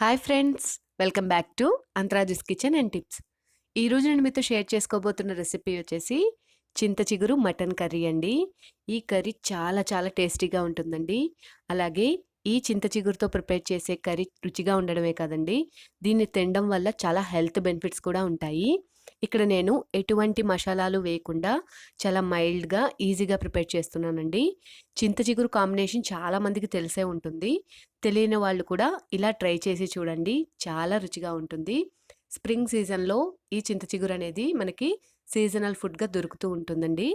Hi friends welcome back to అంతరాజిస్ kitchen and tips. ఈరోజు నేను మీతో షేర్ చేసుకోబోతున్న రెసిపీ వచ్చేసి చింత చిగురు మటన్ కర్రీ అండి. ఈ కర్రీ చాలా చాలా టేస్టీగా ఉంటుందండి. అలాగే ఈ చింత చిగురుతో ప్రిపేర్ చేసే కర్రీ రుచిగా ఉండడమే కాదండి. దీన్ని తినడం వల్ల చాలా హెల్త్ బెనిఫిట్స్ కూడా ఉంటాయి. ఇక్కడ నేను ఎటువంటి మసాలాలు వేయకుండా చాలా మైల్డ్గా ఈజీగా ప్రిపేర్ చేస్తున్నానండి. చింత చిగురు కాంబినేషన్ చాలా మందికి తెలిసే ఉంటుంది. తెలియని వాళ్ళు కూడా ఇలా ట్రై చేసి చూడండి. చాలా రుచిగా ఉంటుంది. స్ప్రింగ్ సీజన్లో ఈ చింత చిగురు అనేది మనకి సీజనల్ ఫుడ్గా దొరుకుతూ ఉంటుందండి.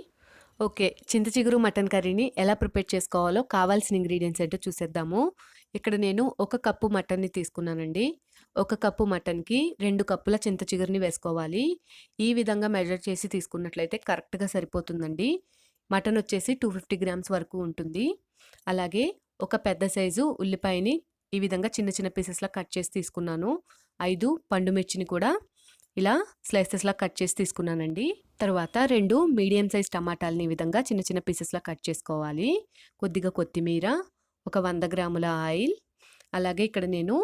ఓకే. చింత చిగురు మటన్ కర్రీని ఎలా ప్రిపేర్ చేసుకోవాలో కావాల్సిన ఇంగ్రీడియంట్స్ ఏంటో చూసేద్దాము. ఇక్కడ నేను ఒక కప్పు మటన్ని తీసుకున్నానండి. ఒక కప్పు మటన్కి రెండు కప్పుల చింత చిగురిని వేసుకోవాలి. ఈ విధంగా మెజర్ చేసి తీసుకున్నట్లయితే కరెక్ట్గా సరిపోతుందండి. మటన్ వచ్చేసి టూ ఫిఫ్టీ గ్రామ్స్ వరకు ఉంటుంది. అలాగే ఒక పెద్ద సైజు ఉల్లిపాయని ఈ విధంగా చిన్న చిన్న పీసెస్లా కట్ చేసి తీసుకున్నాను. ఐదు పండుమిర్చిని కూడా ఇలా స్లైసెస్లా కట్ చేసి తీసుకున్నానండి. తర్వాత రెండు మీడియం సైజ్ టమాటాలని ఈ విధంగా చిన్న చిన్న పీసెస్లా కట్ చేసుకోవాలి. కొద్దిగా కొత్తిమీర ఒక వంద గ్రాముల ఆయిల్ అలాగే ఇక్కడ నేను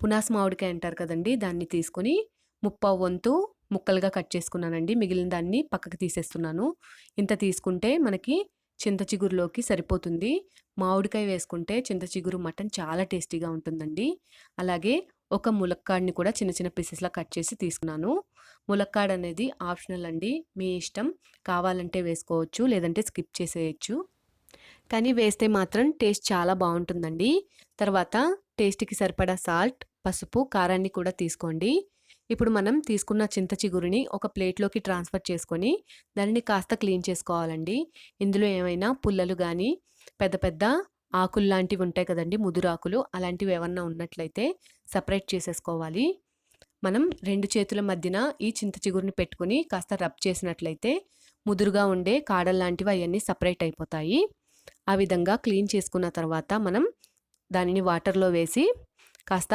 పునాస్ మామిడికాయ అంటారు కదండి దాన్ని తీసుకొని ముప్పావు వంతు ముక్కలుగా కట్ చేసుకున్నానండి. మిగిలిన దాన్ని పక్కకి తీసేస్తున్నాను. ఇంత తీసుకుంటే మనకి చింత చిగురులోకి సరిపోతుంది. మామిడికాయ వేసుకుంటే చింత చిగురు మటన్ చాలా టేస్టీగా ఉంటుందండి. అలాగే ఒక ములక్కాడిని కూడా చిన్న చిన్న పీసెస్లా కట్ చేసి తీసుకున్నాను. ములక్కాడ్ అనేది ఆప్షనల్ అండి. మీ ఇష్టం. కావాలంటే వేసుకోవచ్చు లేదంటే స్కిప్ చేసేయచ్చు. కానీ వేస్తే మాత్రం టేస్ట్ చాలా బాగుంటుందండి. తర్వాత టేస్ట్కి సరిపడా సాల్ట్ పసుపు కారాన్ని కూడా తీసుకోండి. ఇప్పుడు మనం తీసుకున్న చింత చిగురిని ఒక ప్లేట్లోకి ట్రాన్స్ఫర్ చేసుకొని దానిని కాస్త క్లీన్ చేసుకోవాలండి. ఇందులో ఏమైనా పుల్లలు కానీ పెద్ద పెద్ద ఆకులు లాంటివి ఉంటాయి కదండి ముదురాకులు అలాంటివి ఏమన్నా ఉన్నట్లయితే సపరేట్ చేసేసుకోవాలి. మనం రెండు చేతుల మధ్యన ఈ చింత చిగురుని పెట్టుకుని కాస్త రబ్ చేసినట్లయితే ముదురుగా ఉండే కాడలు లాంటివి అవన్నీ సపరేట్ అయిపోతాయి. ఆ విధంగా క్లీన్ చేసుకున్న తర్వాత మనం దానిని వాటర్లో వేసి కాస్త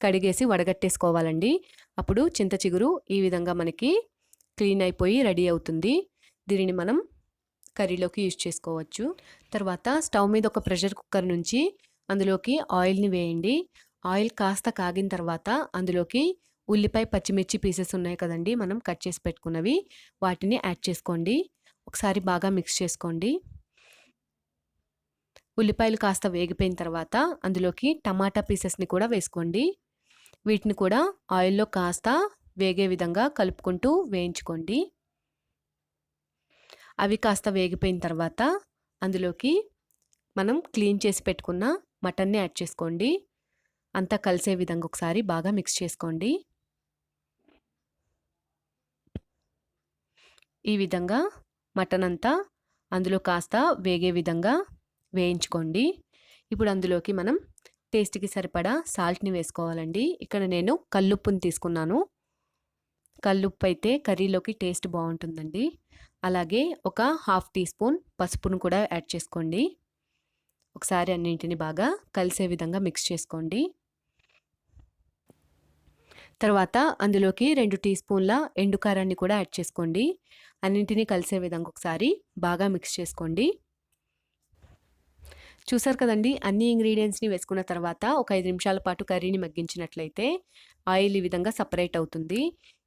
కడిగేసి వడగట్టేసుకోవాలండి. అప్పుడు చింత చిగురు ఈ విధంగా మనకి క్లీన్ అయిపోయి రెడీ అవుతుంది. దీనిని మనం కర్రీలోకి యూజ్ చేసుకోవచ్చు. తర్వాత స్టవ్ మీద ఒక ప్రెషర్ కుక్కర్ నుంచి అందులోకి ఆయిల్ని వేయండి. ఆయిల్ కాస్త కాగిన తర్వాత అందులోకి ఉల్లిపాయ పచ్చిమిర్చి పీసెస్ ఉన్నాయి కదండి మనం కట్ చేసి పెట్టుకున్నవి. వాటిని యాడ్ చేసుకోండి. ఒకసారి బాగా మిక్స్ చేసుకోండి. ఉల్లిపాయలు కాస్త వేగిపోయిన తర్వాత అందులోకి టమాటా పీసెస్ని కూడా వేసుకోండి. వీటిని కూడా ఆయిల్లో కాస్త వేగే విధంగా కలుపుకుంటూ వేయించుకోండి. అవి కాస్త వేగిపోయిన తర్వాత అందులోకి మనం క్లీన్ చేసి పెట్టుకున్న మటన్ని యాడ్ చేసుకోండి. అంతా కలిసే విధంగా ఒకసారి బాగా మిక్స్ చేసుకోండి. ఈ విధంగా మటన్ అంతా అందులో కాస్త వేగే విధంగా వేయించుకోండి. ఇప్పుడు అందులోకి మనం టేస్ట్కి సరిపడా సాల్ట్ని వేసుకోవాలండి. ఇక్కడ నేను కల్లుప్పుని తీసుకున్నాను. కల్లుప్పు అయితే కర్రీలోకి టేస్ట్ బాగుంటుందండి. అలాగే ఒక హాఫ్ టీ స్పూన్ పసుపును కూడా యాడ్ చేసుకోండి. ఒకసారి అన్నింటిని బాగా కలిసే విధంగా మిక్స్ చేసుకోండి. తర్వాత అందులోకి రెండు టీ స్పూన్ల ఎండు కారాన్ని కూడా యాడ్ చేసుకోండి. అన్నింటినీ కలిసే విధంగా ఒకసారి బాగా మిక్స్ చేసుకోండి. చూసారు కదండి? అన్ని ఇంగ్రీడియంట్స్ని వేసుకున్న తర్వాత ఒక ఐదు నిమిషాల పాటు కర్రీని మగ్గించినట్లయితే ఆయిల్ ఈ విధంగా సపరేట్ అవుతుంది.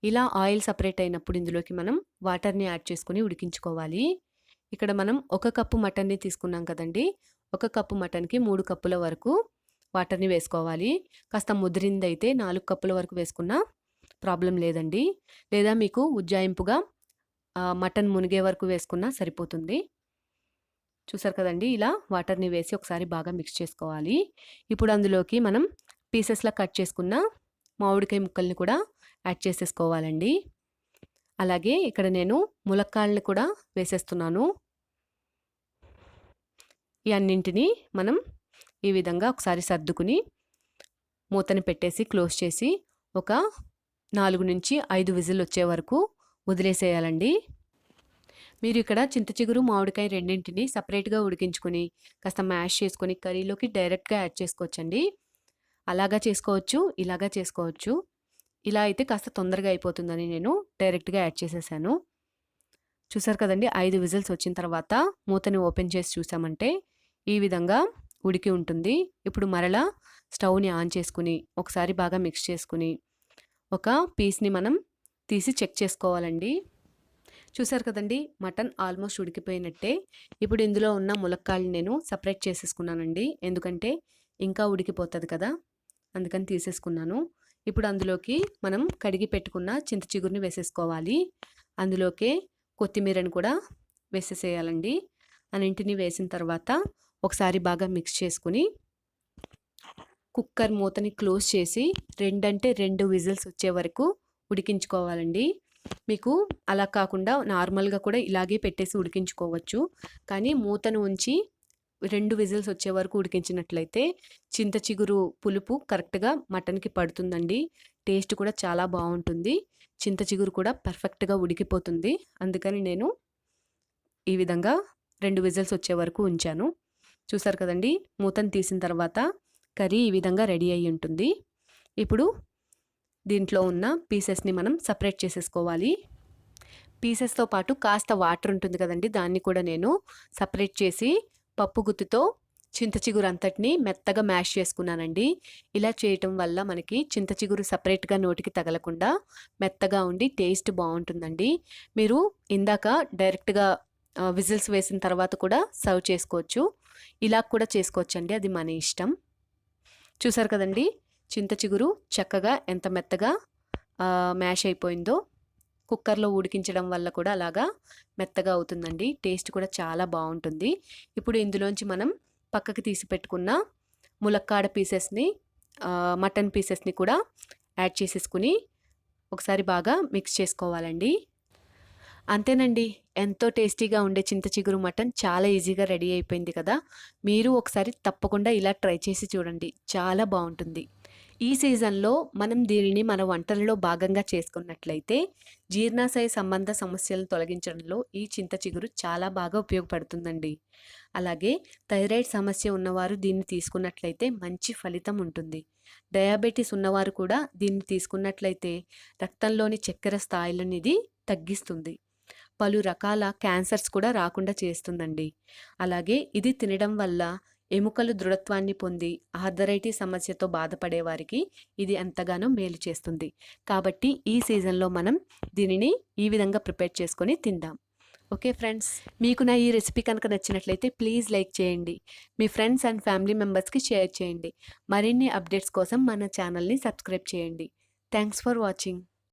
ఇలా ఆయిల్ సపరేట్ అయినప్పుడు ఇందులోకి మనం వాటర్ని యాడ్ చేసుకుని ఉడికించుకోవాలి. ఇక్కడ మనం ఒక కప్పు మటన్ని తీసుకున్నాం కదండి? ఒక కప్పు మటన్కి మూడు కప్పుల వరకు వాటర్ని వేసుకోవాలి. కాస్త ముదిరిందైతే నాలుగు కప్పుల వరకు వేసుకున్నా ప్రాబ్లం లేదండి. లేదా మీకు ఉజ్జాయింపుగా మటన్ మునిగే వరకు వేసుకున్నా సరిపోతుంది. చూసారు కదండి? ఇలా వాటర్ని వేసి ఒకసారి బాగా మిక్స్ చేసుకోవాలి. ఇప్పుడు అందులోకి మనం పీసెస్లా కట్ చేసుకున్న మామిడికాయ ముక్కల్ని కూడా యాడ్ చేసేసుకోవాలండి. అలాగే ఇక్కడ నేను ములక్కాళ్ళని కూడా వేసేస్తున్నాను. ఈ అన్నింటినీ మనం ఈ విధంగా ఒకసారి సర్దుకుని మూతని పెట్టేసి క్లోజ్ చేసి ఒక నాలుగు నుంచి ఐదు విజిల్ వచ్చే వరకు వదిలేసేయాలండి. మీరు ఇక్కడ చింత చిగురు మామిడికాయ రెండింటిని సపరేట్గా ఉడికించుకొని కాస్త మ్యాష్ చేసుకొని కర్రీలోకి డైరెక్ట్గా యాడ్ చేసుకోవచ్చండి. అలాగా చేసుకోవచ్చు ఇలాగా చేసుకోవచ్చు. ఇలా అయితే కాస్త తొందరగా అయిపోతుందని నేను డైరెక్ట్గా యాడ్ చేసేసాను. చూసారు కదండి ఐదు విజిల్స్ వచ్చిన తర్వాత మూతని ఓపెన్ చేసి చూసామంటే ఈ విధంగా ఉడికి ఉంటుంది. ఇప్పుడు మరలా స్టవ్‌ని ఆన్ చేసుకుని ఒకసారి బాగా మిక్స్ చేసుకుని ఒక పీస్‌ని మనం తీసి చెక్ చేసుకోవాలండి. చూసారు కదండీ! మటన్ ఆల్మోస్ట్ ఉడికిపోయినట్టే. ఇప్పుడు ఇందులో ఉన్న ములక్కాడలు నేను సపరేట్ చేసేసుకున్నానండి. ఎందుకంటే ఇంకా ఉడికిపోతుంది కదా! అందుకని తీసేసుకున్నాను. ఇప్పుడు అందులోకి మనం కడిగి పెట్టుకున్న చింత చిగురుని వేసేసుకోవాలి. అందులోకే కొత్తిమీరని కూడా వేసేసేయాలండి. అన్నింటిని వేసిన తర్వాత ఒకసారి బాగా మిక్స్ చేసుకొని కుక్కర్ మూతని క్లోజ్ చేసి రెండంటే రెండు విజిల్స్ వచ్చే వరకు ఉడికించుకోవాలండి. మీకు అలా కాకుండా నార్మల్‌గా కూడా ఇలాగే పెట్టేసి ఉడికించుకోవచ్చు. కానీ మూతను ఉంచి రెండు విజిల్స్ వచ్చే వరకు ఉడికించినట్లయితే చింత చిగురు పులుపు కరెక్ట్‌గా మటన్‌కి పడుతుందండి. టేస్ట్ కూడా చాలా బాగుంటుంది చింత చిగురు కూడా పర్ఫెక్ట్‌గా ఉడికిపోతుంది. అందుకని నేను ఈ విధంగా రెండు విజిల్స్ వచ్చే వరకు ఉంచాను. చూసారు కదండీ! మూతను తీసిన తర్వాత కర్రీ ఈ విధంగా రెడీ అయి ఉంటుంది. ఇప్పుడు దీంట్లో ఉన్న పీసెస్‌ని మనం సపరేట్ చేసేసుకోవాలి. పీసెస్‌తో పాటు కాస్త వాటర్ ఉంటుంది కదండి దాన్ని కూడా నేను సపరేట్ చేసి పప్పు గుత్తితో చింత చిగురు అంతటిని మెత్తగా మ్యాష్ చేసుకున్నానండి. ఇలా చేయటం వల్ల మనకి చింత చిగురు సపరేట్గా నోటికి తగలకుండా మెత్తగా ఉండి టేస్ట్ బాగుంటుందండి మీరు ఇందాక డైరెక్ట్‌గా విజిల్స్ వేసిన తర్వాత కూడా సర్వ్ చేసుకోవచ్చు. ఇలా కూడా చేసుకోవచ్చండి. అది మన ఇష్టం. చూసారు కదండీ! చింత చిగురు చక్కగా ఎంత మెత్తగా మ్యాష్ అయిపోయిందో. కుక్కర్‌లో ఉడికించడం వల్ల కూడా అలాగా మెత్తగా అవుతుందండి. టేస్ట్ కూడా చాలా బాగుంటుంది ఇప్పుడు ఇందులోంచి మనం పక్కకి తీసి పెట్టుకున్న ములక్కాడ పీసెస్‌ని మటన్ పీసెస్‌ని కూడా యాడ్ చేసేసుకొని ఒకసారి బాగా మిక్స్ చేసుకోవాలండి. అంతేనండి. ఎంతో టేస్టీగా ఉండే చింత చిగురు మటన్ చాలా ఈజీగా రెడీ అయిపోయింది కదా! మీరు ఒకసారి తప్పకుండా ఇలా ట్రై చేసి చూడండి. చాలా బాగుంటుంది ఈ సీజన్‌లో మనం దీనిని మన వంటలలో భాగంగా చేసుకున్నట్లయితే జీర్ణాశయ సంబంధ సమస్యలను తొలగించడంలో ఈ చింత చిగురు చాలా బాగా ఉపయోగపడుతుందండి. అలాగే థైరాయిడ్ సమస్య ఉన్నవారు దీన్ని తీసుకున్నట్లయితే మంచి ఫలితం ఉంటుంది. డయాబెటిస్ ఉన్నవారు కూడా దీన్ని తీసుకున్నట్లయితే రక్తంలోని చక్కెర స్థాయిలను ఇది తగ్గిస్తుంది. పలు రకాల క్యాన్సర్స్ కూడా రాకుండా చేస్తుందండి. అలాగే ఇది తినడం వల్ల ఎముకలు దృఢత్వాన్ని పొంది ఆర్థరైటీ సమస్యతో బాధపడే వారికి ఇది ఎంతగానో మేలు చేస్తుంది. కాబట్టి ఈ సీజన్‌లో మనం దీనిని ఈ విధంగా ప్రిపేర్ చేసుకొని తిందాం. Okay friends. మీకు నా ఈ రెసిపీ కనుక నచ్చినట్లయితే ప్లీజ్ లైక్ చేయండి. మీ ఫ్రెండ్స్ అండ్ ఫ్యామిలీ మెంబర్స్‌కి షేర్ చేయండి. మరిన్ని అప్డేట్స్ కోసం మన ఛానల్‌ని సబ్స్క్రైబ్ చేయండి. Thanks for watching.